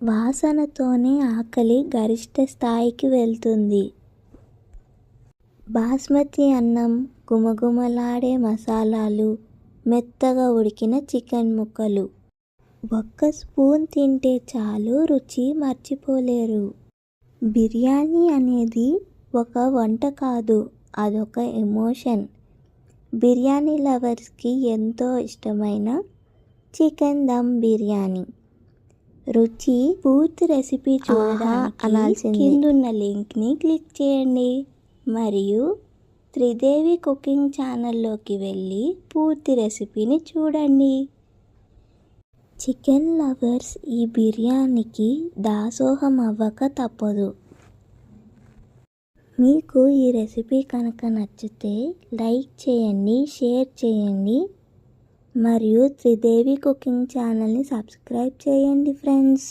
వాసనతోనే ఆకలి గరిష్ట స్థాయికి వెళ్తుంది. బాస్మతి అన్నం గుమగుమలాడే మసాలాలు మెత్తగా ఉడికిన చికెన్ ముక్కలు. ఒక్క స్పూన్ తింటే చాలు రుచి మర్చిపోలేరు. బిర్యానీ అనేది ఒక వంట కాదు అదొక ఎమోషన్. బిర్యానీ లవర్స్కి ఎంతో ఇష్టమైన చికెన్ దమ్ బిర్యానీ. రుచి పూర్తి రెసిపీ చూడడానికి అనాల్సిందే. కిందున్న లింక్ని క్లిక్ చేయండి. మరియు త్రిదేవి కుకింగ్ ఛానల్లోకి వెళ్ళి పూర్తి రెసిపీని చూడండి. చికెన్ లవర్స్ ఈ బిర్యానీకి దాసోహం అవ్వక తప్పదు. మీకు ఈ రెసిపీ కనుక నచ్చితే లైక్ చేయండి షేర్ చేయండి. మరియు త్రిదేవి కుకింగ్ ఛానల్ని సబ్స్క్రైబ్ చేయండి ఫ్రెండ్స్.